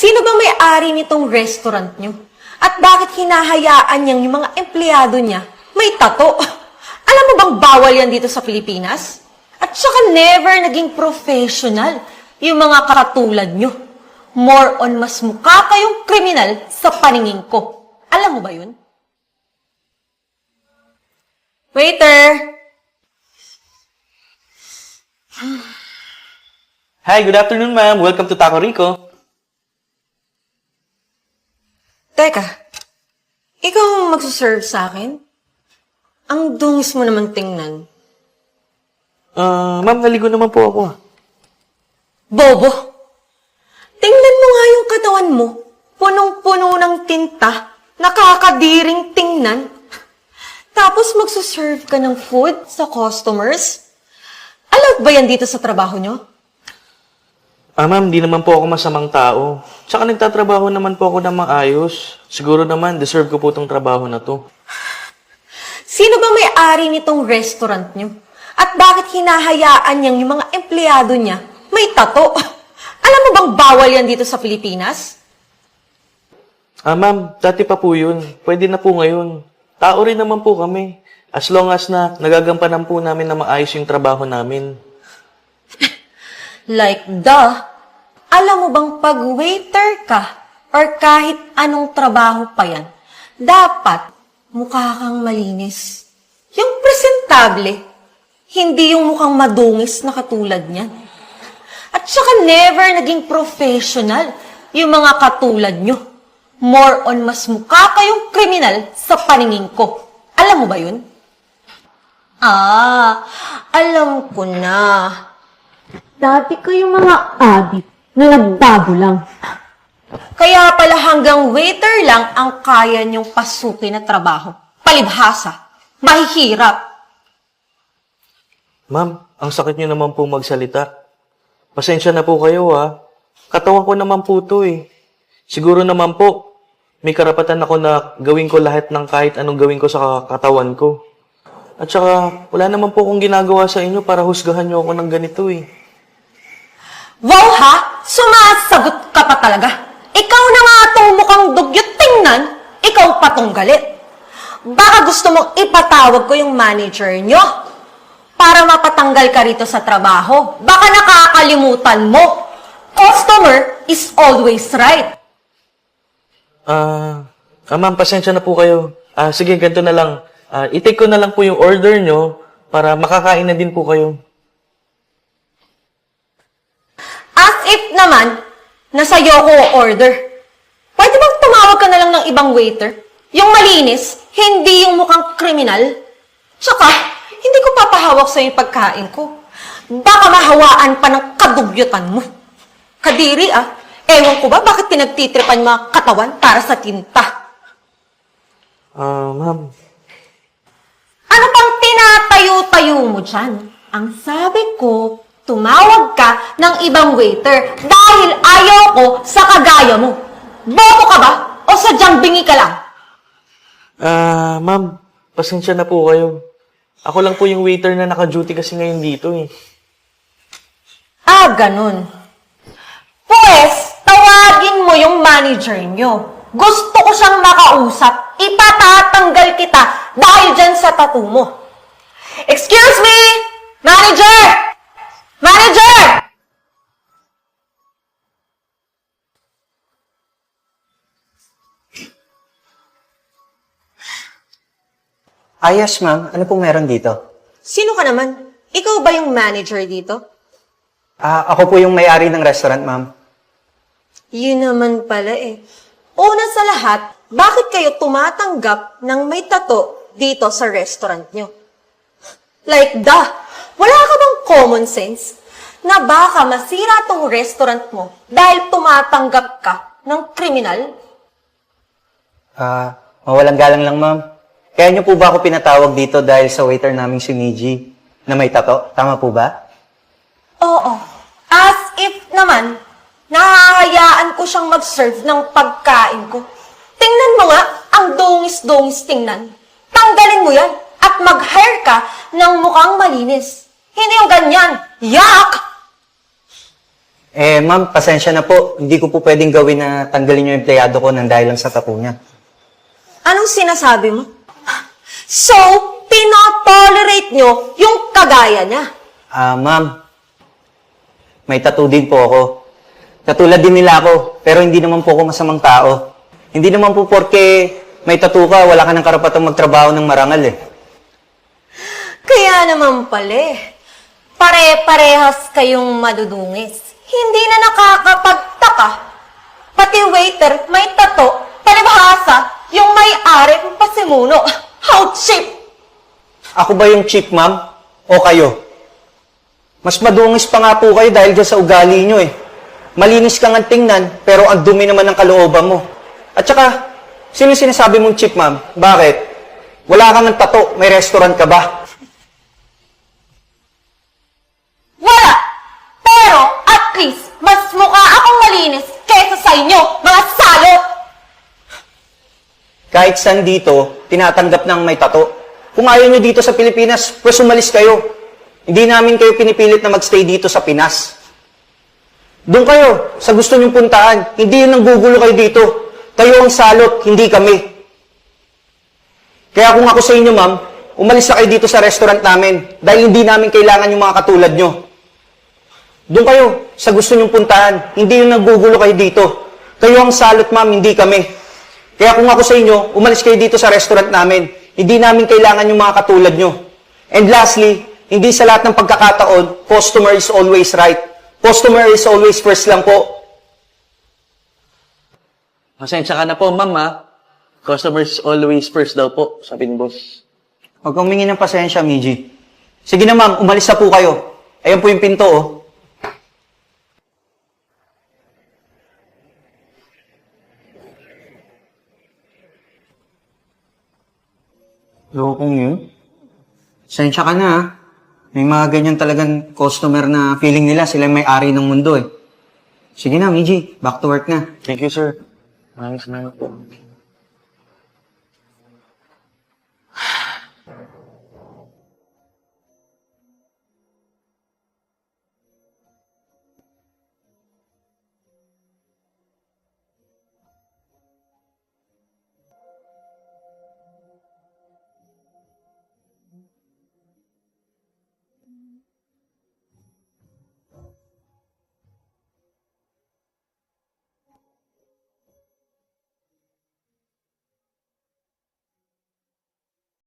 Sino bang may-ari nitong restaurant nyo? At bakit hinahayaan niyang yung mga empleyado niya may tato? Alam mo bang bawal yan dito sa Pilipinas? At saka never naging professional yung mga katulad nyo. More on mas mukha kayong kriminal sa paningin ko. Alam mo ba yun? Waiter! Hi, good afternoon, ma'am. Welcome to Taco Rico. Teka, ikaw ang magsuserve sa akin? Ang dungis mo naman tingnan. Ah, ma'am, naligo naman po ako. ah. Bobo! Tingnan mo nga yung katawan mo. Punong-puno ng tinta. Nakakadiring tingnan. Tapos magsuserve ka ng food sa customers? Allowed ba yan dito sa trabaho nyo? Ah, ma'am, di naman po ako masamang tao. Tsaka nagtatrabaho naman po ako ng maayos. Siguro naman, deserve ko po itong trabaho na to. Sino ba may-ari nitong restaurant nyo? At bakit hinahayaan niyang yung mga empleyado niya may tato? Alam mo bang bawal yan dito sa Pilipinas? Ah, ma'am, dati pa po yun. Pwede na po ngayon. Tao rin naman po kami. As long as na nagagampanan po namin na maayos yung trabaho namin. Like the, alam mo bang pag waiter ka or kahit anong trabaho pa yan, dapat mukha kang malinis. Yung presentable, hindi yung mukhang madungis na katulad niyan. At saka never naging professional yung mga katulad nyo. More on mas mukha kayong kriminal sa paningin ko. Alam mo ba yun? Ah, alam ko na. Dati kayong mga adik nagbago lang. Kaya pala hanggang waiter lang ang kaya niyong pasukin na trabaho. Palibhasa. Mahihirap. Ma'am, ang sakit niyo naman po magsalita. Pasensya na po kayo, ha. Katawan ko naman po to, eh. Siguro naman po, may karapatan ako na gawin ko lahat ng kahit anong gawin ko sa katawan ko. At saka, wala naman po akong ginagawa sa inyo para husgahan niyo ako ng ganito, eh. Wow ha? Sumasagot ka pa talaga. Ikaw na nga itong mukhang dugyot tingnan, ikaw pa tong galit. Baka gusto mong ipatawag ko yung manager nyo para mapatanggal ka rito sa trabaho. Baka nakakalimutan mo. Customer is always right. Ah, ah, ma'am, pasensya na po kayo. Ah, sige, ganito na lang. Ah, i-take ko na lang po yung order nyo para makakain na din po kayo. Naman, nasa ko order. Pwede bang tumawag ka na lang ng ibang waiter? Yung malinis, hindi yung mukhang kriminal. Tsaka, hindi ko papahawak sa yung pagkain ko. Baka mahawaan pa ng kadugyutan mo. Kadiri ah, ewan ko ba bakit pinagtitripan mga katawan para sa tinta? Ah, ma'am. Ano pang tinatayo-tayo mo dyan? Ang sabi ko, tumawag ka ng ibang waiter dahil ayaw ko sa kagaya mo. Bobo ka ba? O sadyang bingi ka lang? Ah, ma'am, pasensya na po kayo. Ako lang po yung waiter na naka-duty kasi ngayon dito eh. Ah, ganun. Pues, tawagin mo yung manager nyo. Gusto ko siyang makausap. Ipatatanggal kita dahil dyan sa tattoo mo. Excuse me! Manager! Ah, yes, ma'am. Ano pong meron dito? Sino ka naman? Ikaw ba yung manager dito? Ah, ako po yung may-ari ng restaurant, ma'am. Yun naman pala eh. Una sa lahat, bakit kayo tumatanggap ng may tato dito sa restaurant nyo? Like da, wala ka bang common sense na baka masira tong restaurant mo dahil tumatanggap ka ng kriminal? Ah, mawalang galang lang, ma'am. Kaya niyo po ba ako pinatawag dito dahil sa waiter naming si Miji na may tato? Tama po ba? Oo. As if naman, nahahayaan ko siyang mag-serve ng pagkain ko. Tingnan mo nga, ang dungis-dungis tingnan. Tanggalin mo yan at mag-hire ka ng mukhang malinis. Hindi yung ganyan. Yak! Eh, ma'am, pasensya na po. Hindi ko po pwedeng gawin na tanggalin yung empleyado ko nang dahil lang sa tattoo niya. Anong sinasabi mo? So, tinotolerate nyo yung kagaya niya. Ah, ma'am. May tattoo din po ako. Katulad din nila ako, pero hindi naman po ako masamang tao. Hindi naman po porke may tattoo ka, wala ka ng karapatang magtrabaho ng marangal eh. Kaya naman pala eh. Pare-parehas kayong madudungis. Hindi na nakakapagtaka. Pati waiter, may tato, palibhasa, yung may-ari pasimuno. How cheap! Ako ba yung chief, ma'am? O kayo? Mas madungis pa nga po kayo dahil dyan sa ugali nyo eh. Malinis ka nga tingnan, pero ang dumi naman ng kalooban mo. At saka, sino sinasabi mong chief, ma'am? Bakit? Wala kang ng tato, may restaurant ka ba? Wala! Pero, at least, mas mukha akong malinis kaysa sa inyo, mga salot! Kahit saan dito, tinatanggap ng may tato. Kung ayaw nyo dito sa Pilipinas, pues umalis kayo. Hindi namin kayo pinipilit na magstay dito sa Pinas. Doon kayo, sa gusto nyong puntaan. Hindi yun ang gugulo kayo dito. Kayo ang salot, hindi kami. Kaya kung ako sa inyo, ma'am, umalis na kayo dito sa restaurant namin dahil hindi namin kailangan yung mga katulad nyo. Doon kayo, sa gusto nyong puntahan. Hindi yung naggugulo kayo dito. Kayo ang salot, ma'am, hindi kami. Kaya kung ako sa inyo, umalis kayo dito sa restaurant namin. Hindi namin kailangan yung mga katulad nyo. And lastly, hindi sa lahat ng pagkakataon, customer is always right. Customer is always first lang po. Pasensya ka na po, ma'am ha. Customers always first daw po, sabi ni boss. Huwag kang humingi ng pasensya, Miji. Sige na ma'am, umalis na po kayo. Ayan po yung pinto, oh. Lokong yun? Sensya ka na, ha? May mga ganyan talagang customer na feeling nila sila yung may-ari ng mundo, eh. Sige na, Miji. Back to work na. Thank you, sir. Maraming salamat po.